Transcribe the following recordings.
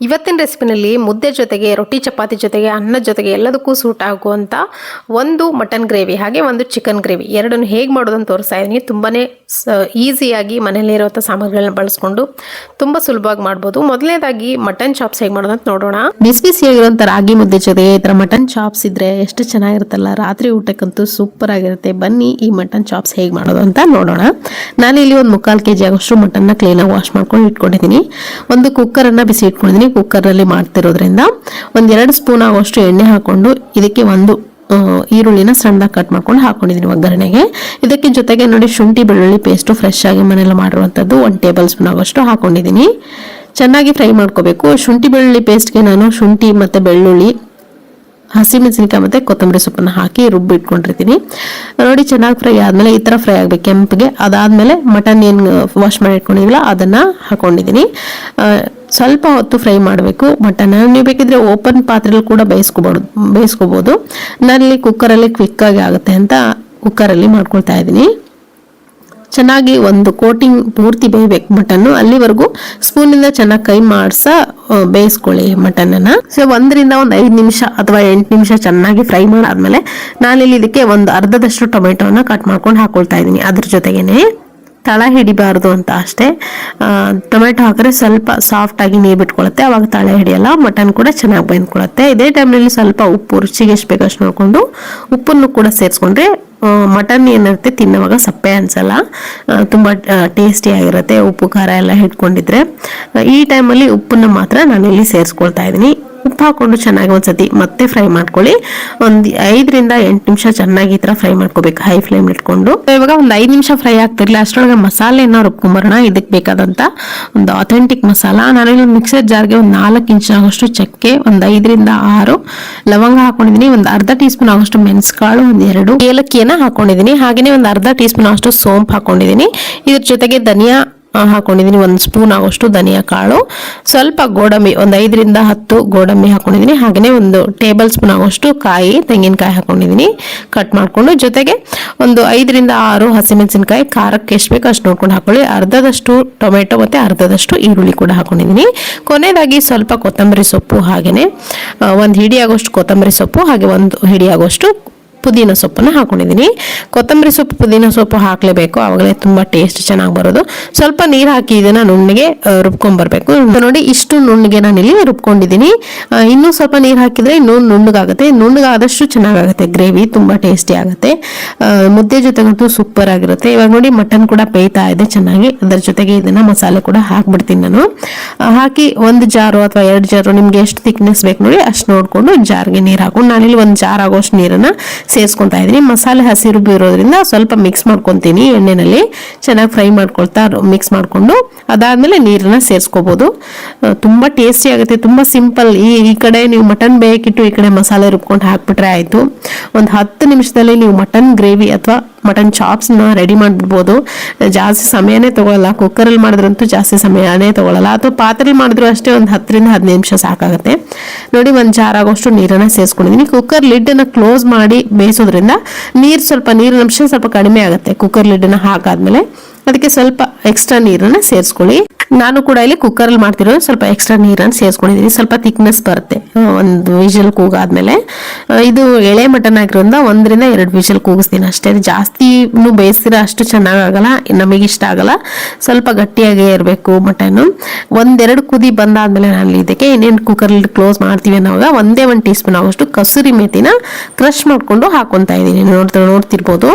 ಇವತ್ತಿನ ರೆಸಿಪಿನಲ್ಲಿ ಮುದ್ದೆ ಜೊತೆಗೆ, ರೊಟ್ಟಿ, ಚಪಾತಿ ಜೊತೆಗೆ, ಅನ್ನ ಜೊತೆಗೆ ಎಲ್ಲದಕ್ಕೂ ಸೂಟ್ ಆಗುವಂಥ ಒಂದು ಮಟನ್ ಗ್ರೇವಿ ಹಾಗೆ ಒಂದು ಚಿಕನ್ ಗ್ರೇವಿ ಎರಡನ್ನು ಹೇಗೆ ಮಾಡೋದು ಅಂತ ತೋರಿಸ್ತಾ ಇದ್ದೀನಿ. ತುಂಬಾ ಈಸಿಯಾಗಿ ಮನೆಯಲ್ಲಿರುವಂಥ ಸಾಮಗ್ರಿಗಳನ್ನ ಬಳಸ್ಕೊಂಡು ತುಂಬ ಸುಲಭವಾಗಿ ಮಾಡ್ಬೋದು. ಮೊದಲನೇದಾಗಿ ಮಟನ್ ಚಾಪ್ಸ್ ಹೇಗೆ ಮಾಡೋದು ಅಂತ ನೋಡೋಣ. ಬಿಸಿ ಬಿಸಿಯಾಗಿರುವಂಥ ರಾಗಿ ಮುದ್ದೆ ಜೊತೆಗೆ ಈ ಥರ ಮಟನ್ ಚಾಪ್ಸ್ ಇದ್ದರೆ ಎಷ್ಟು ಚೆನ್ನಾಗಿರುತ್ತಲ್ಲ. ರಾತ್ರಿ ಊಟಕ್ಕಂತೂ ಸೂಪರ್ ಆಗಿರುತ್ತೆ. ಬನ್ನಿ ಈ ಮಟನ್ ಚಾಪ್ಸ್ ಹೇಗೆ ಮಾಡೋದು ಅಂತ ನೋಡೋಣ. ನಾನು ಇಲ್ಲಿ ಒಂದು ಮುಕ್ಕಾಲು ಕೆ ಜಿ ಆಗೋಷ್ಟು ಮಟನ್ನ ಕ್ಲೀನಾಗಿ ವಾಶ್ ಮಾಡ್ಕೊಂಡು ಇಟ್ಕೊಂಡಿದ್ದೀನಿ. ಒಂದು ಕುಕ್ಕರನ್ನು ಬಿಸಿ ಇಟ್ಕೊಂಡಿದ್ದೀನಿ. ಕುಕ್ಕರಲ್ಲಿ ಮಾಡ್ತಿರೋದ್ರಿಂದ ಒಂದೆರಡು ಸ್ಪೂನ್ ಆಗೋಷ್ಟು ಎಣ್ಣೆ ಹಾಕ್ಕೊಂಡು ಇದಕ್ಕೆ ಒಂದು ಈರುಳ್ಳಿನ ಸಣ್ಣದಾಗಿ ಕಟ್ ಮಾಡ್ಕೊಂಡು ಹಾಕೊಂಡಿದ್ದೀನಿ ಒಗ್ಗರಣೆಗೆ. ಇದಕ್ಕೆ ಜೊತೆಗೆ ನೋಡಿ ಶುಂಠಿ ಬೆಳ್ಳುಳ್ಳಿ ಪೇಸ್ಟು ಫ್ರೆಶ್ ಆಗಿ ಮನೆಯಲ್ಲಿ ಮಾಡಿರುವಂಥದ್ದು ಒಂದು ಟೇಬಲ್ ಸ್ಪೂನ್ ಆಗೋಷ್ಟು ಹಾಕೊಂಡಿದ್ದೀನಿ. ಚೆನ್ನಾಗಿ ಫ್ರೈ ಮಾಡ್ಕೋಬೇಕು. ಶುಂಠಿ ಬೆಳ್ಳುಳ್ಳಿ ಪೇಸ್ಟ್ಗೆ ನಾನು ಶುಂಠಿ ಮತ್ತು ಬೆಳ್ಳುಳ್ಳಿ ಹಸಿಮೆಣಸಿನಕಾಯಿ ಮತ್ತು ಕೊತ್ತಂಬರಿ ಸೊಪ್ಪನ್ನು ಹಾಕಿ ರುಬ್ಬಿ ಇಟ್ಕೊಂಡಿರ್ತೀನಿ ನೋಡಿ ಚೆನ್ನಾಗಿ ಫ್ರೈ ಆದಮೇಲೆ ಈ ಥರ ಫ್ರೈ ಆಗಬೇಕು ಕೆಂಪಿಗೆ. ಅದಾದಮೇಲೆ ಮಟನ್ ಏನು ವಾಶ್ ಮಾಡಿ ಇಟ್ಕೊಂಡಿದ್ವಲ್ಲ ಅದನ್ನು ಹಾಕೊಂಡಿದ್ದೀನಿ. ಆ, ಸ್ವಲ್ಪ ಹೊತ್ತು ಫ್ರೈ ಮಾಡಬೇಕು ಮಟನ್ ನೀವು ಬೇಕಿದ್ರೆ ಓಪನ್ ಪಾತ್ರೆಯಲ್ಲಿ ಕೂಡ ಬೇಯಿಸ್ಕೋಬೋದು ಬೇಯಿಸ್ಕೋಬೋದು. ನಾನಿಲ್ಲಿ ಕುಕ್ಕರಲ್ಲಿ ಕ್ವಿಕ್ಕಾಗಿ ಆಗುತ್ತೆ ಅಂತ ಕುಕ್ಕರಲ್ಲಿ ಮಾಡ್ಕೊಳ್ತಾ ಇದ್ದೀನಿ. ಚೆನ್ನಾಗಿ ಒಂದು ಕೋಟಿಂಗ್ ಪೂರ್ತಿ ಬೇಯಬೇಕು ಮಟನ್ನು ಅಲ್ಲಿವರೆಗೂ ಸ್ಪೂನಿಂದ ಚೆನ್ನಾಗಿ ಕೈ ಮಾಡಿಸ ಬೇಯಿಸ್ಕೊಳ್ಳಿ ಮಟನನ್ನು ಸೊ ಒಂದರಿಂದ ಒಂದು ಐದು ನಿಮಿಷ ಅಥವಾ ಎಂಟು ನಿಮಿಷ ಚೆನ್ನಾಗಿ ಫ್ರೈ ಮಾಡಾದ್ಮೇಲೆ ನಾನಿಲ್ಲಿ ಇದಕ್ಕೆ ಒಂದು ಅರ್ಧದಷ್ಟು ಟೊಮೆಟೊನ ಕಟ್ ಮಾಡ್ಕೊಂಡು ಹಾಕೊಳ್ತಾ ಇದ್ದೀನಿ ಅದ್ರ ಜೊತೆಗೇನೆ. ತಳ ಹಿಡಿಬಾರ್ದು ಅಂತ ಅಷ್ಟೇ. ಟೊಮೆಟೊ ಹಾಕಿದ್ರೆ ಸ್ವಲ್ಪ ಸಾಫ್ಟ್ ಆಗಿ ನೀರು ಬಿಟ್ಕೊಳ್ಳುತ್ತೆ ಅವಾಗ ತಳ ಹಿಡಿಯಲ್ಲ ಮಟನ್ ಕೂಡ ಚೆನ್ನಾಗಿ ಬೆಂದ್ಕೊಳ್ಳುತ್ತೆ ಇದೇ ಟೈಮ್ನಲ್ಲಿ ಸ್ವಲ್ಪ ಉಪ್ಪು, ರುಚಿಗೆ ಎಷ್ಟು ಬೇಕಷ್ಟು ನೋಡಿಕೊಂಡು ಉಪ್ಪನ್ನು ಕೂಡ ಸೇರಿಸ್ಕೊಂಡ್ರೆ ಮಟನ್ ಏನಿರುತ್ತೆ ತಿನ್ನುವಾಗ ಸಪ್ಪೆ ಅನ್ಸಲ್ಲ. ತುಂಬ ಟೇಸ್ಟಿ ಆಗಿರುತ್ತೆ ಉಪ್ಪು, ಖಾರ ಎಲ್ಲ ಹಿಡ್ಕೊಂಡಿದ್ರೆ. ಈ ಟೈಮಲ್ಲಿ ಉಪ್ಪನ್ನು ಮಾತ್ರ ನಾನಿಲ್ಲಿ ಸೇರಿಸ್ಕೊಳ್ತಾ ಇದ್ದೀನಿ. ಉಪ್ಪು ಹಾಕೊಂಡು ಚೆನ್ನಾಗಿ ಒಂದ್ಸತಿ ಮತ್ತೆ ಫ್ರೈ ಮಾಡ್ಕೊಳ್ಳಿ. ಒಂದು ಐದರಿಂದ ಎಂಟು ನಿಮಿಷ ಚೆನ್ನಾಗಿ ಈ ಥರ ಫ್ರೈ ಮಾಡ್ಕೋಬೇಕು, ಹೈ ಫ್ಲೇಮ್ ಇಟ್ಕೊಂಡು. ಇವಾಗ ಒಂದು ಐದು ನಿಮಿಷ ಫ್ರೈ ಆಗ್ತಿರ್ಲಿಲ್ಲ ಅಷ್ಟರೊಳಗೆ ಮಸಾಲೆನ ರುಬ್ಕೊಂಬರೋಣ ಇದಕ್ಕೆ ಬೇಕಾದಂತ ಒಂದು ಅಥೆಂಟಿಕ್ ಮಸಾಲ. ನಾನಿಲ್ಲಿ ಮಿಕ್ಸರ್ ಜಾರ್ಗೆ ಒಂದು ನಾಲ್ಕು ಇಂಚ್ ಆಗೋಷ್ಟು ಚಕ್ಕೆ, ಒಂದು ಐದರಿಂದ ಆರು ಲವಂಗ ಹಾಕೊಂಡಿದ್ದೀನಿ ಒಂದು ಅರ್ಧ ಟೀ ಸ್ಪೂನ್ ಆಗೋಷ್ಟು ಮೆಣಸುಕಾಳು, ಒಂದು ಎರಡು ಏಲಕ್ಕಿಯನ್ನ ಹಾಕೊಂಡಿದ್ದೀನಿ ಹಾಗೆಯೇ ಒಂದು ಅರ್ಧ ಟೀ ಸ್ಪೂನ್ ಅಷ್ಟು ಸೋಂಪು ಹಾಕೊಂಡಿದ್ದೀನಿ ಇದ್ರ ಜೊತೆಗೆ ಧನಿಯಾ ಹಾಕೊಂಡಿದ್ದೀನಿ ಒಂದು ಸ್ಪೂನ್ ಆಗೋಷ್ಟು ಧನಿಯಾ ಕಾಳು. ಸ್ವಲ್ಪ ಗೋಡಂಬಿ, ಒಂದು ಐದರಿಂದ ಹತ್ತು ಗೋಡಂಬಿ ಹಾಕೊಂಡಿದ್ದೀನಿ ಹಾಗೆಯೇ ಒಂದು ಟೇಬಲ್ ಸ್ಪೂನ್ ಆಗೋಷ್ಟು ಕಾಯಿ, ತೆಂಗಿನಕಾಯಿ ಹಾಕೊಂಡಿದ್ದೀನಿ ಕಟ್ ಮಾಡಿಕೊಂಡು ಜೊತೆಗೆ ಒಂದು ಐದರಿಂದ ಆರು ಹಸಿಮೆಣಸಿನಕಾಯಿ, ಖಾರಕ್ಕೆ ಎಷ್ಟು ಬೇಕು ಅಷ್ಟು ನೋಡ್ಕೊಂಡು ಹಾಕೊಳ್ಳಿ. ಅರ್ಧದಷ್ಟು ಟೊಮೆಟೊ ಮತ್ತು ಅರ್ಧದಷ್ಟು ಈರುಳ್ಳಿ ಕೂಡ ಹಾಕೊಂಡಿದ್ದೀನಿ ಕೊನೆಯದಾಗಿ ಸ್ವಲ್ಪ ಕೊತ್ತಂಬರಿ ಸೊಪ್ಪು ಹಾಗೆಯೇ ಒಂದು ಹಿಡಿ ಆಗೋಷ್ಟು ಕೊತ್ತಂಬರಿ ಸೊಪ್ಪು, ಹಾಗೆ ಒಂದು ಹಿಡಿ ಆಗೋಷ್ಟು ಪುದೀನ ಸೊಪ್ಪನ್ನು ಹಾಕೊಂಡಿದ್ದೀನಿ. ಕೊತ್ತಂಬರಿ ಸೊಪ್ಪು, ಪುದೀನ ಸೊಪ್ಪು ಹಾಕಲೇಬೇಕು. ಆವಾಗಲೇ ತುಂಬ ಟೇಸ್ಟ್ ಚೆನ್ನಾಗಿ ಬರೋದು. ಸ್ವಲ್ಪ ನೀರು ಹಾಕಿ ಇದನ್ನು ನುಣ್ಣಗೆ ರುಬ್ಕೊಂಡ್ಬರಬೇಕು ನೋಡಿ ಇಷ್ಟು ನುಣ್ಣಗೆ ನಾನು ಇಲ್ಲಿ ರುಬ್ಕೊಂಡಿದ್ದೀನಿ. ಇನ್ನೂ ಸ್ವಲ್ಪ ನೀರು ಹಾಕಿದರೆ ಇನ್ನೂ ನುಣ್ಣಗಾಗುತ್ತೆ. ನುಣ್ಣಗಾದಷ್ಟು ಚೆನ್ನಾಗಾಗುತ್ತೆ. ಗ್ರೇವಿ ತುಂಬ ಟೇಸ್ಟಿ ಆಗುತ್ತೆ. ಮುದ್ದೆ ಜೊತೆಗಂತೂ ಸೂಪರ್ ಆಗಿರುತ್ತೆ. ಇವಾಗ ನೋಡಿ ಮಟನ್ ಕೂಡ ಬೇಯ್ತಾ ಇದೆ ಚೆನ್ನಾಗಿ. ಅದರ ಜೊತೆಗೆ ಇದನ್ನು ಮಸಾಲೆ ಕೂಡ ಹಾಕ್ಬಿಡ್ತೀನಿ ನಾನು. ಹಾಕಿ ಒಂದು ಜಾರು ಅಥವಾ ಎರಡು ಜಾರು ನಿಮ್ಗೆ ಎಷ್ಟು ಥಿಕ್ನೆಸ್ ಬೇಕು ನೋಡಿ ಅಷ್ಟು ನೋಡಿಕೊಂಡು ಜಾರ್ಗೆ ನೀರು ಹಾಕೊಂಡು ನಾನಿಲ್ಲಿ ಒಂದು ಜಾರ್ ಆಗೋಷ್ಟು ನೀರನ್ನ ಸೇರಿಸ್ಕೊತಾ ಇದ್ದೀನಿ. ಮಸಾಲೆ ಹಸಿರು ಇರೋದ್ರಿಂದ ಸ್ವಲ್ಪ ಮಿಕ್ಸ್ ಮಾಡ್ಕೊತೀನಿ ಎಣ್ಣೆನಲ್ಲಿ. ಚೆನ್ನಾಗಿ ಫ್ರೈ ಮಾಡ್ಕೊಳ್ತಾ ಮಿಕ್ಸ್ ಮಾಡಿಕೊಂಡು ಅದಾದಮೇಲೆ ನೀರನ್ನ ಸೇರಿಸ್ಕೋಬೋದು. ತುಂಬ ಟೇಸ್ಟಿ ಆಗುತ್ತೆ. ತುಂಬ ಸಿಂಪಲ್ ಈ ಈ ಕಡೆ ನೀವು ಮಟನ್ ಬೇಯಕ್ಕಿಟ್ಟು ಈ ಕಡೆ ಮಸಾಲೆ ರುಬ್ಕೊಂಡು ಹಾಕ್ಬಿಟ್ರೆ ಆಯಿತು. ಒಂದು ಹತ್ತು ನಿಮಿಷದಲ್ಲಿ ನೀವು ಮಟನ್ ಗ್ರೇವಿ ಅಥವಾ ಮಟನ್ ಚಾಪ್ಸ್ನ ರೆಡಿ ಮಾಡಿಬಿಡ್ಬೋದು. ಜಾಸ್ತಿ ಸಮಯನೇ ತಗೊಳ್ಳಲ್ಲ ಕುಕ್ಕರಲ್ಲಿ ಮಾಡಿದ್ರಂತೂ ಜಾಸ್ತಿ ಸಮಯನೇ ತಗೊಳ್ಳಲ್ಲ ಅಥವಾ ಪಾತ್ರೆ ಮಾಡಿದ್ರು ಅಷ್ಟೇ ಒಂದು ಹತ್ತರಿಂದ ಹದಿನೈದು ನಿಮಿಷ ಸಾಕಾಗುತ್ತೆ. ನೋಡಿ ಒಂದು ಜಾರ್ ಆಗೋಷ್ಟು ನೀರನ್ನು ಸೇರಿಸ್ಕೊಂಡಿದ್ದೀನಿ ಕುಕ್ಕರ್ ಲಿಡ್ಡನ್ನು ಕ್ಲೋಸ್ ಮಾಡಿ ಬೇಯಿಸೋದ್ರಿಂದ ನೀರು ಸ್ವಲ್ಪ ನೀರಿನ ಅಂಶ ಸ್ವಲ್ಪ ಕಡಿಮೆ ಆಗುತ್ತೆ. ಕುಕ್ಕರ್ ಲಿಡ್ಡನ್ನು ಹಾಕಾದ್ಮೇಲೆ. ಅದಕ್ಕೆ ಸ್ವಲ್ಪ ಎಕ್ಸ್ಟ್ರಾ ನೀರನ್ನು ಸೇರಿಸ್ಕೊಳ್ಳಿ. ನಾನು ಕೂಡ ಇಲ್ಲಿ ಕುಕ್ಕರಲ್ಲಿ ಮಾಡ್ತಿರೋದು ಸ್ವಲ್ಪ ಎಕ್ಸ್ಟ್ರಾ ನೀರನ್ನು ಸೇರಿಸ್ಕೊಂಡಿದ್ದೀನಿ ಸ್ವಲ್ಪ ತಿಕ್ನೆಸ್ ಬರುತ್ತೆ ಒಂದು ವಿಷಲ್ ಕೂಗಾದ್ಮೇಲೆ. ಇದು ಎಳೆ ಮಟನ್ ಆಗಿರೋದ್ರಿಂದ ಒಂದರಿಂದ ಎರಡು ವಿಷಲ್ ಕೂಗಿಸ್ತೀನಿ ಅಷ್ಟೇ. ಜಾಸ್ತಿ ಬೇಯಿಸಿದ್ರೆ ಅಷ್ಟು ಚೆನ್ನಾಗಾಗಲ್ಲ ನಮಗೆ ಇಷ್ಟ ಆಗಲ್ಲ. ಸ್ವಲ್ಪ ಗಟ್ಟಿಯಾಗೇ ಇರಬೇಕು ಮಟನ್ನು. ಒಂದೆರಡು ಕುದಿ ಬಂದಾದ್ಮೇಲೆ ನಾನು ಇದಕ್ಕೆ ಇನ್ನೇನು ಕುಕ್ಕರಲ್ಲಿ ಕ್ಲೋಸ್ ಮಾಡ್ತೀವಿ ಅನ್ನೋವಾಗ ಒಂದೇ ಒಂದು ಟೀ ಸ್ಪೂನ್ ಆಗೋಷ್ಟು ಕಸೂರಿ ಮೇಥಿನ ಕ್ರಷ್ ಮಾಡಿಕೊಂಡು ಹಾಕೊತಾ ಇದ್ದೀನಿ. ನೋಡ್ತಾ, ನೋಡ್ತಿರ್ಬೋದು.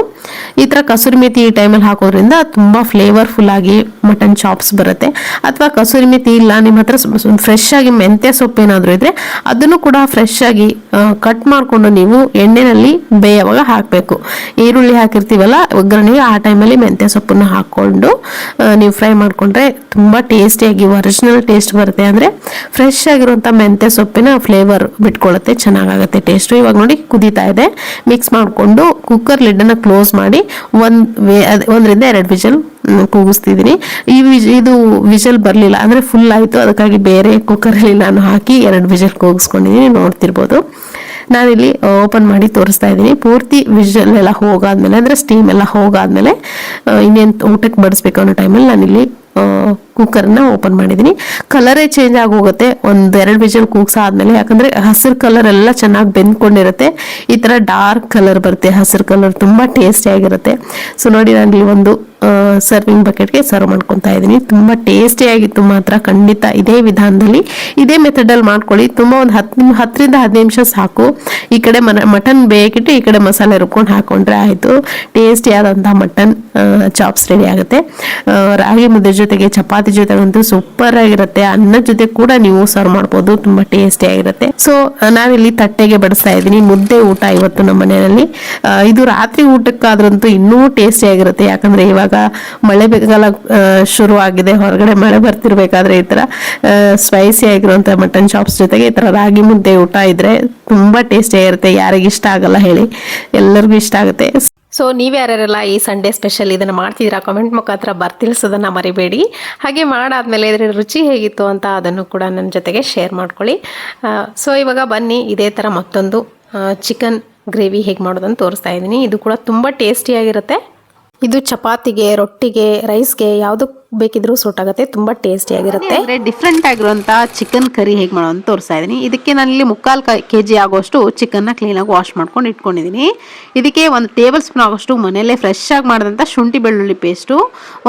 ಈ ಥರ ಕಸೂರಿ ಮೇಥಿ ಈ ಟೈಮಲ್ಲಿ ಹಾಕೋದ್ರಿಂದ ತುಂಬ ಫ್ಲೇವರ್ಫುಲ್ ಆಗಿ ಮಟನ್ ಚಾಪ್ಸ್ ಬರುತ್ತೆ. ಅಥವಾ ಕಸೂರಿ ಮೆತಿ ಇಲ್ಲ ನಿಮ್ಮ ಹತ್ರ ಫ್ರೆಶ್ ಆಗಿ ಮೆಂತ್ಯ ಸೊಪ್ಪು ಏನಾದರೂ ಇದ್ರೆ ಅದನ್ನು ಕೂಡ ಫ್ರೆಶ್ ಆಗಿ ಕಟ್ ಮಾಡಿಕೊಂಡು ನೀವು ಎಣ್ಣೆನಲ್ಲಿ ಬೇಯವಾಗ ಹಾಕಬೇಕು. ಈರುಳ್ಳಿ ಹಾಕಿರ್ತೀವಲ್ಲ, ಒಗ್ಗರಣೆಗೆ ಆ ಟೈಮಲ್ಲಿ ಮೆಂತ್ಯ ಸೊಪ್ಪನ್ನು ಹಾಕ್ಕೊಂಡು ನೀವು ಫ್ರೈ ಮಾಡಿಕೊಂಡ್ರೆ ತುಂಬ ಟೇಸ್ಟಿಯಾಗಿ ಒರಿಜಿನಲ್ ಟೇಸ್ಟ್ ಬರುತ್ತೆ. ಅಂದರೆ ಫ್ರೆಶ್ ಆಗಿರುವಂಥ ಮೆಂತ್ಯ ಸೊಪ್ಪಿನ ಫ್ಲೇವರ್ ಬಿಟ್ಕೊಳ್ಳುತ್ತೆ ಚೆನ್ನಾಗಾಗುತ್ತೆ ಟೇಸ್ಟು ಇವಾಗ ನೋಡಿ ಕುದೀತಾ ಇದೆ. ಮಿಕ್ಸ್ ಮಾಡಿಕೊಂಡು ಕುಕ್ಕರ್ ಲಿಡ್ಡನ್ನು ಕ್ಲೋಸ್ ಮಾಡಿ, ಒಂದು ಒಂದರಿಂದ ಎರಡು ವಿಜಲ್ ಕೂಗಿಸ್ತಿದ್ದೀನಿ ಈ ವಿಜ್ ಇದು ವಿಜಲ್ ಬರಲಿಲ್ಲ ಅಂದರೆ ಫುಲ್ ಆಯಿತು. ಅದಕ್ಕಾಗಿ ಬೇರೆ ಕುಕ್ಕರಲ್ಲಿ ನಾನು ಹಾಕಿ ಎರಡು ವಿಜಲ್ ಕೂಗಿಸ್ಕೊಂಡಿದ್ದೀನಿ ನೋಡ್ತಿರ್ಬೋದು. ನಾನಿಲ್ಲಿ ಓಪನ್ ಮಾಡಿ ತೋರಿಸ್ತಾ ಇದ್ದೀನಿ ಪೂರ್ತಿ ವಿಜಲ್ ಎಲ್ಲ ಹೋಗಾದ್ಮೇಲೆ, ಅಂದರೆ ಸ್ಟೀಮ್ ಎಲ್ಲ ಹೋಗಾದ್ಮೇಲೆ ಇನ್ನೇನು ಊಟಕ್ಕೆ ಬಡಿಸ್ಬೇಕು ಅನ್ನೋ ಟೈಮಲ್ಲಿ ನಾನಿಲ್ಲಿ ಕುಕ್ಕರ್ನ ಓಪನ್ ಮಾಡಿದ್ದೀನಿ ಕಲರೇ ಚೇಂಜ್ ಆಗಿ ಹೋಗುತ್ತೆ ಒಂದು ಎರಡು ವಿಜಲ್ ಕೂಗ್ಸಾದ್ಮೇಲೆ. ಯಾಕಂದರೆ ಹಸಿರು ಕಲರ್ ಎಲ್ಲ ಚೆನ್ನಾಗಿ ಬೆಂದ್ಕೊಂಡಿರುತ್ತೆ. ಈ ಥರ ಡಾರ್ಕ್ ಕಲರ್ ಬರುತ್ತೆ. ಹಸಿರು ಕಲರ್ ತುಂಬ ಟೇಸ್ಟಿಯಾಗಿರುತ್ತೆ ಸೊ ನೋಡಿ ನಾನು ಇಲ್ಲಿ ಒಂದು ಸರ್ವಿಂಗ್ ಬಕೆಟ್ಗೆ ಸರ್ವ್ ಮಾಡ್ಕೊತಾ ಇದ್ದೀನಿ. ತುಂಬ ಟೇಸ್ಟಿಯಾಗಿತ್ತು ಮಾತ್ರ. ಖಂಡಿತ ಇದೇ ವಿಧಾನದಲ್ಲಿ. ಇದೇ ಮೆಥಡಲ್ಲಿ ಮಾಡ್ಕೊಳ್ಳಿ. ತುಂಬ ಒಂದು ಹತ್ತು ಹತ್ತರಿಂದ ಹದಿನೈದು ನಿಮಿಷ ಸಾಕು. ಈ ಕಡೆ ಮನ ಮಟನ್ ಬೇಕಿಟ್ಟು ಈ ಕಡೆ ಮಸಾಲೆ ರುಬ್ಕೊಂಡು ಹಾಕೊಂಡ್ರೆ ಆಯಿತು. ಟೇಸ್ಟಿಯಾದಂಥ ಮಟನ್ ಚಾಪ್ಸ್ ರೆಡಿ ಆಗುತ್ತೆ. ರಾಗಿ ಮುದ್ದೆ ಜೊತೆಗೆ ಚಪಾತಿ ಜೊತೆಗಂತೂ ಸೂಪರ್ ಆಗಿರುತ್ತೆ. ಅನ್ನದ ಜೊತೆ ಕೂಡ ನೀವು ಸರ್ವ್ ಮಾಡ್ಬೋದು. ತುಂಬ ಟೇಸ್ಟಿ ಆಗಿರುತ್ತೆ. ಸೊ ನಾವಿಲ್ಲಿ ತಟ್ಟೆಗೆ ಬಡಿಸ್ತಾ ಇದ್ದೀನಿ. ಮುದ್ದೆ ಊಟ ಇವತ್ತು ನಮ್ಮ ಮನೆಯಲ್ಲಿ ಇದು ರಾತ್ರಿ ಊಟಕ್ಕಾದ್ರಂತೂ ಇನ್ನೂ ಟೇಸ್ಟಿ ಆಗಿರುತ್ತೆ. ಯಾಕಂದ್ರೆ ಇವಾಗ ಮಳೆ ಬೇಕಲ್ಲ ಶುರು ಆಗಿದೆ ಹೊರಗಡೆ ಮಳೆ ಬರ್ತಿರ್ಬೇಕಾದ್ರೆ ಈ ಥರ ಸ್ಪೈಸಿ ಆಗಿರುವಂಥ ಮಟನ್ ಚಾಪ್ಸ್ ಜೊತೆಗೆ ಈ ತರ ರಾಗಿ ಮುದ್ದೆ ಊಟ ಇದ್ರೆ ತುಂಬಾ ಟೇಸ್ಟಿಯಾಗಿರುತ್ತೆ ಯಾರಿಗೆ ಇಷ್ಟ ಆಗಲ್ಲ ಹೇಳಿ. ಎಲ್ಲರಿಗೂ ಇಷ್ಟ ಆಗುತ್ತೆ. ಸೊ ನೀವ್ಯಾರೆಲ್ಲ ಈ ಸಂಡೇ ಸ್ಪೆಷಲ್ ಇದನ್ನು ಮಾಡ್ತಿದ್ದೀರಾ? ಕಾಮೆಂಟ್ ಮುಖಾಂತರ ಬರ್ತಿಲ್ಸೋದನ್ನು ಮರಿಬೇಡಿ. ಹಾಗೆ ಮಾಡಾದಮೇಲೆ ಇದರ ರುಚಿ ಹೇಗಿತ್ತು ಅಂತ ಅದನ್ನು ಕೂಡ ನನ್ನ ಜೊತೆಗೆ ಶೇರ್ ಮಾಡ್ಕೊಳ್ಳಿ. ಸೊ ಇವಾಗ ಬನ್ನಿ. ಇದೇ ಥರ ಮತ್ತೊಂದು ಚಿಕನ್ ಗ್ರೇವಿ ಹೇಗೆ ಮಾಡೋದನ್ನು ತೋರಿಸ್ತಾ ಇದ್ದೀನಿ. ಇದು ಕೂಡ ತುಂಬ ಟೇಸ್ಟಿಯಾಗಿರುತ್ತೆ ಇದು ಚಪಾತಿಗೆ ರೊಟ್ಟಿಗೆ ರೈಸ್ಗೆ ಯಾವುದಕ್ಕೆ ಬೇಕಿದ್ರೂ ಸೂಟ್ ಆಗುತ್ತೆ, ತುಂಬ ಟೇಸ್ಟಿಯಾಗಿರುತ್ತೆ ಡಿಫ್ರೆಂಟ್ ಆಗಿರುವಂತ ಚಿಕನ್ ಕರಿ ಹೇಗೆ ಮಾಡೋ ಅಂತ ತೋರಿಸ್ತಾ ಇದ್ದೀನಿ. ಇದಕ್ಕೆ ನಾನಿಲ್ಲಿ ಮುಕ್ಕಾಲು ಕೆ ಜಿ ಆಗೋಷ್ಟು ಚಿಕನ್ನ ಕ್ಲೀನಾಗಿ ವಾಶ್ ಮಾಡ್ಕೊಂಡು ಇಟ್ಕೊಂಡಿದ್ದೀನಿ. ಇದಕ್ಕೆ ಒಂದು ಟೇಬಲ್ ಸ್ಪೂನ್ ಆಗೋಷ್ಟು ಮನೆಯಲ್ಲೇ ಫ್ರೆಶ್ ಆಗಿ ಮಾಡಿದಂಥ ಶುಂಠಿ ಬೆಳ್ಳುಳ್ಳಿ ಪೇಸ್ಟು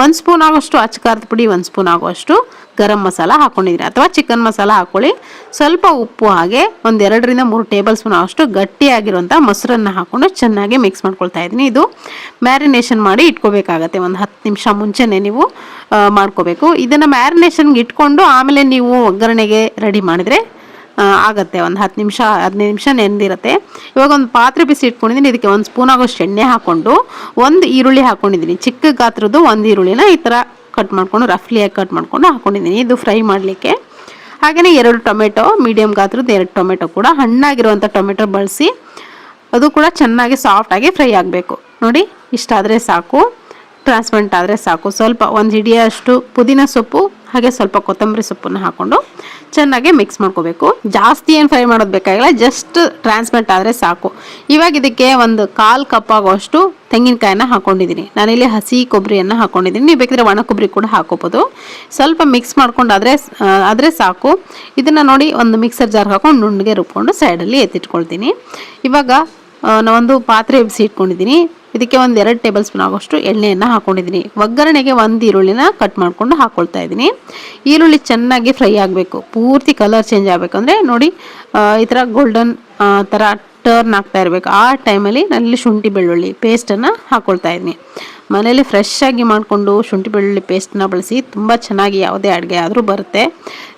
ಒಂದು ಸ್ಪೂನ್ ಆಗೋಷ್ಟು ಅಚ್ಚಕಾರದ ಪುಡಿ, ಒಂದು ಸ್ಪೂನ್ ಆಗುವಷ್ಟು ಗರಂ ಮಸಾಲ ಹಾಕೊಂಡಿದ್ದೀನಿ. ಅಥವಾ ಚಿಕನ್ ಮಸಾಲ ಹಾಕೊಳ್ಳಿ. ಸ್ವಲ್ಪ ಉಪ್ಪು ಹಾಗೆ ಒಂದು ಎರಡರಿಂದ ಮೂರು ಟೇಬಲ್ ಸ್ಪೂನ್ ಆಗೋಷ್ಟು ಗಟ್ಟಿಯಾಗಿರುವಂಥ ಮೊಸರನ್ನು ಹಾಕೊಂಡು ಚೆನ್ನಾಗಿ ಮಿಕ್ಸ್ ಮಾಡ್ಕೊಳ್ತಾ ಇದ್ದೀನಿ. ಇದು ಮ್ಯಾರಿನೇಷನ್ ಮಾಡಿ ಇಟ್ಕೋಬೇಕಾಗತ್ತೆ. ಒಂದು ಹತ್ತು ನಿಮಿಷ ಮುಂಚೆನೇ ನೀವು ಮಾಡ್ಕೋಬೇಕು. ಇದನ್ನು ಮ್ಯಾರಿನೇಷನ್ಗೆ ಇಟ್ಕೊಂಡು ಆಮೇಲೆ ನೀವು ಒಗ್ಗರಣೆಗೆ ರೆಡಿ ಮಾಡಿದರೆ ಆಗತ್ತೆ. ಒಂದು ಹತ್ತು ನಿಮಿಷ, ಹದಿನೈದು ನಿಮಿಷ ನೆನೆದಿರುತ್ತೆ. ಇವಾಗ ಒಂದು ಪಾತ್ರೆ ಬಿಸಿ ಇಟ್ಕೊಂಡಿದ್ದೀನಿ. ಇದಕ್ಕೆ ಒಂದು ಸ್ಪೂನ್ ಆಗೋಷ್ಟು ಎಣ್ಣೆ ಹಾಕ್ಕೊಂಡು, ಒಂದು ಈರುಳ್ಳಿ ಹಾಕ್ಕೊಂಡಿದ್ದೀನಿ ಚಿಕ್ಕ ಗಾತ್ರದ್ದು ಒಂದು ಈರುಳ್ಳಿನ ಈ ಥರ ಕಟ್ ಮಾಡಿಕೊಂಡು ರಫ್ಲಿಯಾಗಿ ಕಟ್ ಮಾಡಿಕೊಂಡು ಹಾಕ್ಕೊಂಡಿದ್ದೀನಿ ಇದು ಫ್ರೈ ಮಾಡಲಿಕ್ಕೆ. ಹಾಗೆಯೇ ಎರಡು ಟೊಮೆಟೊ ಮೀಡಿಯಮ್ ಗಾತ್ರದ್ದು ಎರಡು ಟೊಮೆಟೊ ಕೂಡ ಹಣ್ಣಾಗಿರುವಂಥ ಟೊಮೆಟೊ ಬಳಸಿ, ಅದು ಕೂಡ ಚೆನ್ನಾಗಿ ಸಾಫ್ಟಾಗಿ ಫ್ರೈ ಆಗಬೇಕು. ನೋಡಿ, ಇಷ್ಟಾದರೆ ಸಾಕು. ಟ್ರಾನ್ಸ್ಪರೆಂಟ್ ಆದರೆ ಸಾಕು. ಸ್ವಲ್ಪ ಒಂದು ಹಿಡಿಯಷ್ಟು ಪುದೀನ ಸೊಪ್ಪು, ಹಾಗೆ ಸ್ವಲ್ಪ ಕೊತ್ತಂಬರಿ ಸೊಪ್ಪನ್ನು ಹಾಕ್ಕೊಂಡು ಚೆನ್ನಾಗಿ ಮಿಕ್ಸ್ ಮಾಡ್ಕೋಬೇಕು. ಜಾಸ್ತಿ ಏನು ಫ್ರೈ ಮಾಡೋದು ಬೇಕಾಗಿಲ್ಲ ಜಸ್ಟ್ ಟ್ರಾನ್ಸ್ಪರೆಂಟ್ ಆದರೆ ಸಾಕು. ಇವಾಗ ಇದಕ್ಕೆ ಒಂದು ಕಾಲು ಕಪ್ ಆಗೋಷ್ಟು ತೆಂಗಿನಕಾಯಿನ ಹಾಕ್ಕೊಂಡಿದ್ದೀನಿ ನಾನಿಲ್ಲಿ ಹಸಿ ಕೊಬ್ಬರಿಯನ್ನು ಹಾಕೊಂಡಿದ್ದೀನಿ. ನೀವು ಬೇಕಿದ್ರೆ ಒಣ ಕೊಬ್ಬರಿ ಕೂಡ ಹಾಕೋಬೋದು. ಸ್ವಲ್ಪ ಮಿಕ್ಸ್ ಮಾಡ್ಕೊಂಡಾದರೆ ಆದರೆ ಸಾಕು. ಇದನ್ನು ನೋಡಿ ಒಂದು ಮಿಕ್ಸರ್ ಜಾರ್ ಹಾಕೊಂಡು ನುಣ್ಣಗೆ ರುಬ್ಕೊಂಡು ಸೈಡಲ್ಲಿ ಎತ್ತಿಟ್ಕೊಳ್ತೀನಿ. ಇವಾಗ ನಾವೊಂದು ಪಾತ್ರೆ ಎಬ್ಸಿ ಇಟ್ಕೊಂಡಿದ್ದೀನಿ ಇದಕ್ಕೆ ಒಂದು ಎರಡು ಟೇಬಲ್ ಸ್ಪೂನ್ ಆಗೋಷ್ಟು ಎಣ್ಣೆಯನ್ನು ಹಾಕೊಂಡಿದ್ದೀನಿ ಒಗ್ಗರಣೆಗೆ ಒಂದು ಈರುಳ್ಳಿನ ಕಟ್ ಮಾಡಿಕೊಂಡು ಹಾಕ್ಕೊಳ್ತಾ ಇದ್ದೀನಿ ಈರುಳ್ಳಿ ಚೆನ್ನಾಗಿ ಫ್ರೈ ಆಗಬೇಕು. ಪೂರ್ತಿ ಕಲರ್ ಚೇಂಜ್ ಆಗಬೇಕು. ಅಂದರೆ ನೋಡಿ ಈ ಥರ ಗೋಲ್ಡನ್ ಥರ ಟರ್ನ್ ಆಗ್ತಾ ಇರಬೇಕು. ಆ ಟೈಮಲ್ಲಿ ನಾನಿಲ್ಲಿ ಶುಂಠಿ ಬೆಳ್ಳುಳ್ಳಿ ಪೇಸ್ಟನ್ನು ಹಾಕ್ಕೊಳ್ತಾ ಇದ್ದೀನಿ ಮನೇಲಿ ಫ್ರೆಶ್ ಆಗಿ ಮಾಡಿಕೊಂಡು ಶುಂಠಿ ಬೆಳ್ಳುಳ್ಳಿ ಪೇಸ್ಟನ್ನ ಬಳಸಿ ತುಂಬ ಚೆನ್ನಾಗಿ ಯಾವುದೇ ಅಡುಗೆ ಆದರೂ ಬರುತ್ತೆ.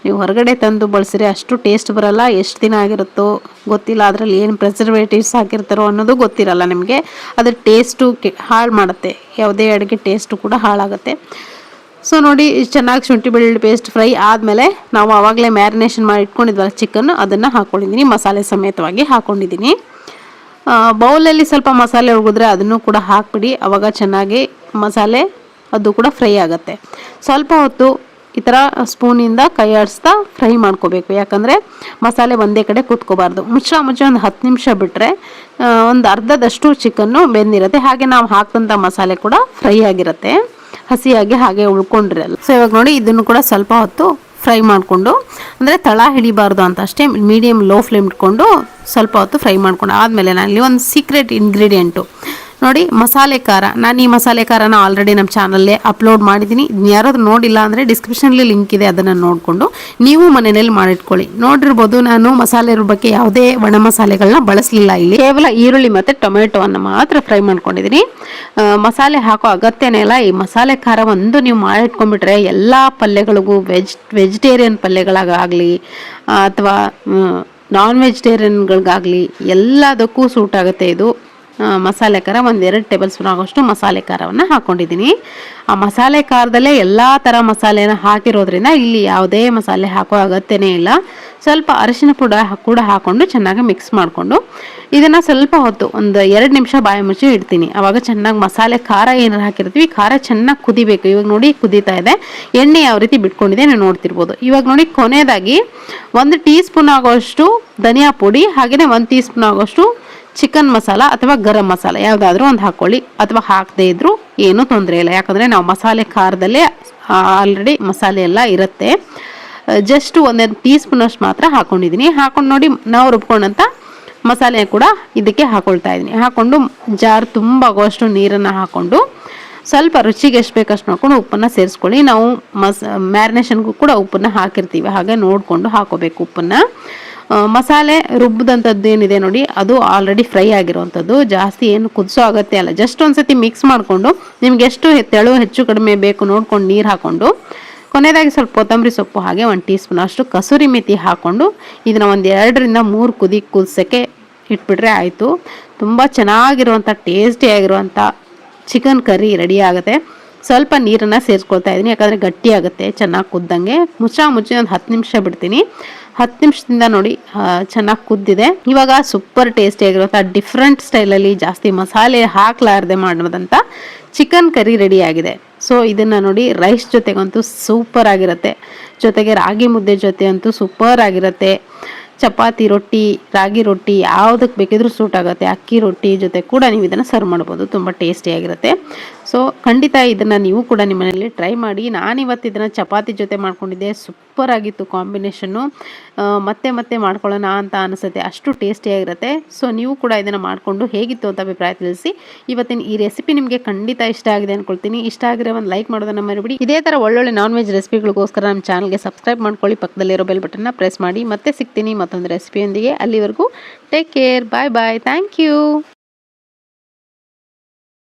ನೀವು ಹೊರಗಡೆ ತಂದು ಬಳಸಿರಿ ಅಷ್ಟು ಟೇಸ್ಟ್ ಬರಲ್ಲ, ಎಷ್ಟು ದಿನ ಆಗಿರುತ್ತೋ ಗೊತ್ತಿಲ್ಲ, ಅದರಲ್ಲಿ ಏನು ಪ್ರಿಸರ್ವೇಟಿವ್ಸ್ ಹಾಕಿರ್ತಾರೋ ಅನ್ನೋದು ಗೊತ್ತಿರಲ್ಲ ನಿಮಗೆ. ಅದ್ರ ಟೇಸ್ಟು ಹಾಳು ಮಾಡುತ್ತೆ. ಯಾವುದೇ ಅಡುಗೆ ಟೇಸ್ಟು ಕೂಡ ಹಾಳಾಗುತ್ತೆ. ಸೊ ನೋಡಿ ಚೆನ್ನಾಗಿ ಶುಂಠಿ ಬೆಳ್ಳುಳ್ಳಿ ಪೇಸ್ಟ್ ಫ್ರೈ ಆದಮೇಲೆ ನಾವು ಆವಾಗಲೇ ಮ್ಯಾರಿನೇಷನ್ ಮಾಡಿ ಇಟ್ಕೊಂಡಿದ್ವಲ್ಲ ಚಿಕನ್ ಅದನ್ನು ಹಾಕ್ಕೊಂಡಿದ್ದೀನಿ ಮಸಾಲೆ ಸಮೇತವಾಗಿ ಹಾಕ್ಕೊಂಡಿದ್ದೀನಿ ಬೌಲಲ್ಲಿ ಸ್ವಲ್ಪ ಮಸಾಲೆ ಉಳಿದ್ರೆ ಅದನ್ನು ಕೂಡ ಹಾಕ್ಬಿಡಿ. ಅವಾಗ ಚೆನ್ನಾಗಿ ಮಸಾಲೆ ಅದು ಕೂಡ ಫ್ರೈ ಆಗುತ್ತೆ. ಸ್ವಲ್ಪ ಹೊತ್ತು ಈ ಥರ ಸ್ಪೂನಿಂದ ಕೈ ಆಡಿಸ್ತಾ ಫ್ರೈ ಮಾಡ್ಕೋಬೇಕು. ಯಾಕಂದರೆ ಮಸಾಲೆ ಒಂದೇ ಕಡೆ ಕೂತ್ಕೋಬಾರ್ದು. ಮುಚ್ಚ ಮುಚ್ಚ ಒಂದು ಹತ್ತು ನಿಮಿಷ ಬಿಟ್ಟರೆ ಒಂದು ಅರ್ಧದಷ್ಟು ಚಿಕನ್ನು ಬೆಂದಿರುತ್ತೆ. ಹಾಗೆ ನಾವು ಹಾಕಿದಂಥ ಮಸಾಲೆ ಕೂಡ ಫ್ರೈ ಆಗಿರುತ್ತೆ. ಹಸಿಯಾಗಿ ಹಾಗೆ ಉಳ್ಕೊಂಡಿರಲ್ಲ. ಸೊ ಇವಾಗ ನೋಡಿ, ಇದನ್ನು ಕೂಡ ಸ್ವಲ್ಪ ಹೊತ್ತು ಫ್ರೈ ಮಾಡಿಕೊಂಡು, ಅಂದರೆ ತಳ ಹಿಡಿಬಾರ್ದು ಅಂತ ಅಷ್ಟೇ ಮೀಡಿಯಮ್ ಲೋ ಫ್ಲೇಮ್ ಇಟ್ಕೊಂಡು ಸ್ವಲ್ಪ ಹೊತ್ತು ಫ್ರೈ ಮಾಡ್ಕೊಂಡು, ಆದಮೇಲೆ ನಾನಲ್ಲಿ ಒಂದು ಸೀಕ್ರೆಟ್ ಇಂಗ್ರೀಡಿಯೆಂಟು ನೋಡಿ, ಮಸಾಲೆ ಖಾರ. ನಾನು ಈ ಮಸಾಲೆ ಖಾರನ ಆಲ್ರೆಡಿ ನಮ್ಮ ಚಾನಲ್ಲೇ ಅಪ್ಲೋಡ್ ಮಾಡಿದ್ದೀನಿ ಯಾರಾದ್ರೂ ನೋಡಿಲ್ಲ ಅಂದರೆ ಡಿಸ್ಕ್ರಿಪ್ಷನಲ್ಲಿ ಲಿಂಕ್ ಇದೆ, ಅದನ್ನು ನೋಡಿಕೊಂಡು. ನೀವು ಮನೆಯಲ್ಲಿ ಮಾಡಿಟ್ಕೊಳ್ಳಿ. ನೋಡಿರ್ಬೋದು ನಾನು ಮಸಾಲೆ ಬಗ್ಗೆ ಯಾವುದೇ ಒಣ ಮಸಾಲೆಗಳನ್ನ ಬಳಸಲಿಲ್ಲ ಇಲ್ಲಿ. ಕೇವಲ ಈರುಳ್ಳಿ ಮತ್ತು ಟೊಮೆಟೊವನ್ನು ಮಾತ್ರ ಫ್ರೈ ಮಾಡ್ಕೊಂಡಿದ್ದೀನಿ ಮಸಾಲೆ ಹಾಕೋ ಅಗತ್ಯನೇ ಇಲ್ಲ. ಈ ಮಸಾಲೆ ಖಾರ ಒಂದು ನೀವು ಮಾಡಿಟ್ಕೊಂಡ್ಬಿಟ್ರೆ ಎಲ್ಲ ಪಲ್ಯಗಳಿಗೂ ವೆಜ್ ವೆಜಿಟೇರಿಯನ್ ಪಲ್ಯಗಳಾಗಲಿ ಅಥವಾ ನಾನ್ ವೆಜಿಟೇರಿಯನ್ಗಳಿಗಾಗಲಿ ಎಲ್ಲದಕ್ಕೂ ಸೂಟ್ ಆಗುತ್ತೆ ಇದು. ಮಸಾಲೆ ಖಾರ ಒಂದು ಎರಡು ಟೇಬಲ್ ಸ್ಪೂನ್ ಆಗೋಷ್ಟು ಮಸಾಲೆ ಖಾರವನ್ನು ಹಾಕ್ಕೊಂಡಿದ್ದೀನಿ ಆ ಮಸಾಲೆ ಖಾರದಲ್ಲೇ ಎಲ್ಲ ಥರ ಮಸಾಲೆನ ಹಾಕಿರೋದ್ರಿಂದ ಇಲ್ಲಿ ಯಾವುದೇ ಮಸಾಲೆ ಹಾಕೋ ಅಗತ್ಯನೇ ಇಲ್ಲ. ಸ್ವಲ್ಪ ಅರಿಶಿನ ಪುಡ ಕೂಡ ಹಾಕ್ಕೊಂಡು ಚೆನ್ನಾಗಿ ಮಿಕ್ಸ್ ಮಾಡಿಕೊಂಡು ಇದನ್ನು ಸ್ವಲ್ಪ ಹೊತ್ತು ಒಂದು ಎರಡು ನಿಮಿಷ ಬಾಯಿ ಮುಚ್ಚಿ ಇಡ್ತೀನಿ. ಆವಾಗ ಚೆನ್ನಾಗಿ ಮಸಾಲೆ ಖಾರ ಏನಾರು ಹಾಕಿರ್ತೀವಿ, ಖಾರ ಚೆನ್ನಾಗಿ ಕುದಿಬೇಕು. ಇವಾಗ ನೋಡಿ ಕುದೀತಾ ಇದೆ. ಎಣ್ಣೆ ಯಾವ ರೀತಿ ಬಿಟ್ಕೊಂಡಿದೆ ನೀವು ನೋಡ್ತಿರ್ಬೋದು. ಇವಾಗ ನೋಡಿ ಕೊನೆಯದಾಗಿ ಒಂದು ಟೀ ಸ್ಪೂನ್ ಆಗೋಷ್ಟು ಧನಿಯಾ ಪುಡಿ ಹಾಗೆಯೇ ಒಂದು ಟೀ ಸ್ಪೂನ್ ಆಗೋಷ್ಟು ಚಿಕನ್ ಮಸಾಲ ಅಥವಾ ಗರಂ ಮಸಾಲ ಯಾವುದಾದ್ರೂ ಒಂದು ಹಾಕ್ಕೊಳ್ಳಿ ಅಥವಾ ಹಾಕದೇ ಇದ್ದರೂ ಏನೂ ತೊಂದರೆ ಇಲ್ಲ. ಯಾಕಂದರೆ ನಾವು ಮಸಾಲೆ ಖಾರದಲ್ಲೇ ಆಲ್ರೆಡಿ ಮಸಾಲೆ ಎಲ್ಲ ಇರುತ್ತೆ. ಜಸ್ಟ್ ಒಂದೊಂದು ಟೀ ಸ್ಪೂನಷ್ಟು ಮಾತ್ರ ಹಾಕ್ಕೊಂಡಿದ್ದೀನಿ ಹಾಕೊಂಡು ನೋಡಿ ನಾವು ರುಬ್ಕೊಂಡಂಥ ಮಸಾಲೆ ಕೂಡ ಇದಕ್ಕೆ ಹಾಕೊಳ್ತಾ ಇದ್ದೀನಿ. ಹಾಕ್ಕೊಂಡು ಜಾರ್ ತುಂಬ ಆಗೋಷ್ಟು ನೀರನ್ನು ಹಾಕ್ಕೊಂಡು ಸ್ವಲ್ಪ ರುಚಿಗೆ ಎಷ್ಟು ಬೇಕಷ್ಟು ನೋಡ್ಕೊಂಡು ಉಪ್ಪನ್ನು ಸೇರಿಸ್ಕೊಳ್ಳಿ. ನಾವು ಮಸ್, ಮ್ಯಾರಿನೇಷನ್ಗೂ ಕೂಡ ಉಪ್ಪನ್ನು ಹಾಕಿರ್ತೀವಿ. ಹಾಗೆ ನೋಡಿಕೊಂಡು ಹಾಕೋಬೇಕು ಉಪ್ಪನ್ನು. ಮಸಾಲೆ ರುಬ್ಬಿದಂಥದ್ದು ಏನಿದೆ ನೋಡಿ, ಅದು ಆಲ್ರೆಡಿ ಫ್ರೈ ಆಗಿರುವಂಥದ್ದು. ಜಾಸ್ತಿ ಏನು ಕುದಿಸೋ ಅಗತ್ಯ ಅಲ್ಲ ಜಸ್ಟ್ ಒಂದ್ಸತಿ ಮಿಕ್ಸ್ ಮಾಡಿಕೊಂಡು, ನಿಮ್ಗೆ ಎಷ್ಟು ತೆಳು ಹೆಚ್ಚು ಕಡಿಮೆ ಬೇಕು ನೋಡ್ಕೊಂಡು ನೀರು ಹಾಕ್ಕೊಂಡು ಕೊನೆಯದಾಗಿ ಸ್ವಲ್ಪ ಕೊತ್ತಂಬರಿ ಸೊಪ್ಪು ಹಾಗೆ ಒಂದು ಟೀ ಸ್ಪೂನ್ ಅಷ್ಟು ಕಸೂರಿ ಮೆಥಿ ಹಾಕ್ಕೊಂಡು ಇದನ್ನ ಒಂದು ಎರಡರಿಂದ ಮೂರು ಕುದಿ, ಕುದಿಸೋಕ್ಕೆ ಇಟ್ಬಿಟ್ರೆ ಆಯಿತು. ತುಂಬ ಚೆನ್ನಾಗಿರುವಂಥ ಟೇಸ್ಟಿಯಾಗಿರುವಂಥ ಚಿಕನ್ ಕರಿ ರೆಡಿ ಆಗುತ್ತೆ. ಸ್ವಲ್ಪ ನೀರನ್ನು ಸೇರಿಸ್ಕೊಳ್ತಾ ಇದ್ದೀನಿ, ಯಾಕಂದರೆ ಗಟ್ಟಿ ಆಗುತ್ತೆ, ಚೆನ್ನಾಗಿ ಕುದ್ದಂಗೆ. ಮುಚ್ಚ ಮುಚ್ಚಿ ಒಂದು ಹತ್ತು ನಿಮಿಷ ಬಿಡ್ತೀನಿ. ಹತ್ತು ನಿಮಿಷದಿಂದ ನೋಡಿ ಚೆನ್ನಾಗಿ ಕುದ್ದಿದೆ. ಇವಾಗ ಸೂಪರ್ ಟೇಸ್ಟಿಯಾಗಿರುವಂಥ ಡಿಫ್ರೆಂಟ್ ಸ್ಟೈಲಲ್ಲಿ ಜಾಸ್ತಿ ಮಸಾಲೆ ಹಾಕ್ಲಾರ್ದೆ ಮಾಡೋದಂಥ ಚಿಕನ್ ಕರಿ ರೆಡಿ ಆಗಿದೆ. ಸೊ, ಇದನ್ನು ನೋಡಿ ರೈಸ್ ಜೊತೆಗಂತೂ ಸೂಪರ್ ಆಗಿರುತ್ತೆ. ಜೊತೆಗೆ ರಾಗಿ ಮುದ್ದೆ ಜೊತೆ ಅಂತೂ ಸೂಪರ್ ಆಗಿರುತ್ತೆ. ಚಪಾತಿ ರೊಟ್ಟಿ, ರಾಗಿ ರೊಟ್ಟಿ ಯಾವುದಕ್ಕೆ ಬೇಕಿದ್ರೂ ಸೂಟ್ ಆಗುತ್ತೆ. ಅಕ್ಕಿ ರೊಟ್ಟಿ ಜೊತೆ ಕೂಡ ನೀವು ಇದನ್ನು ಸರ್ವ್ ಮಾಡ್ಬೋದು. ತುಂಬ ಟೇಸ್ಟಿಯಾಗಿರುತ್ತೆ ಸೊ ಖಂಡಿತ ಇದನ್ನು ನೀವು ಕೂಡ ನಿಮ್ಮ ಮನೆಯಲ್ಲಿ ಟ್ರೈ ಮಾಡಿ. ನಾನಿವತ್ತು ಇದನ್ನು ಚಪಾತಿ ಜೊತೆ ಮಾಡ್ಕೊಂಡಿದ್ದೆ. ಸೂಪರ್ ಆಗಿತ್ತು ಕಾಂಬಿನೇಷನ್ನು ಮತ್ತೆ ಮತ್ತೆ ಮಾಡ್ಕೊಳ್ಳೋಣ ಅಂತ ಅನಿಸುತ್ತೆ. ಅಷ್ಟು ಟೇಸ್ಟಿಯಾಗಿರುತ್ತೆ ಸೊ ನೀವು ಕೂಡ ಇದನ್ನು ಮಾಡಿಕೊಂಡು ಹೇಗಿತ್ತು ಅಂತ ಅಭಿಪ್ರಾಯ ತಿಳಿಸಿ. ಇವತ್ತಿನ ಈ ರೆಸಿಪಿ ನಿಮಗೆ ಖಂಡಿತ ಇಷ್ಟ ಆಗಿದೆ ಅಂದ್ಕೊಳ್ತೀನಿ ಇಷ್ಟ ಆಗಿರೋ ಒಂದು ಲೈಕ್ ಮಾಡೋದನ್ನ ಮರಿಬಿಡಿ. ಇದೇ ಥರ ಒಳ್ಳೊಳ್ಳೆ ನಾನ್ ವೆಜ್ ರೆಸಿಪಿಗಳಿಗೋಸ್ಕರ ನಮ್ಮ ಚಾನಲ್ಗೆ ಸಬ್ಸ್ಕ್ರೈಬ್ ಮಾಡ್ಕೊಳ್ಳಿ. ಪಕ್ಕದಲ್ಲಿರೋ ಬೆಲ್ ಬಟನ್ನ ಪ್ರೆಸ್ ಮಾಡಿ. ಮತ್ತೆ ಸಿಗ್ತೀನಿ ಮತ್ತೊಂದು ರೆಸಿಪಿಯೊಂದಿಗೆ ಅಲ್ಲಿವರೆಗೂ take care bye bye thank you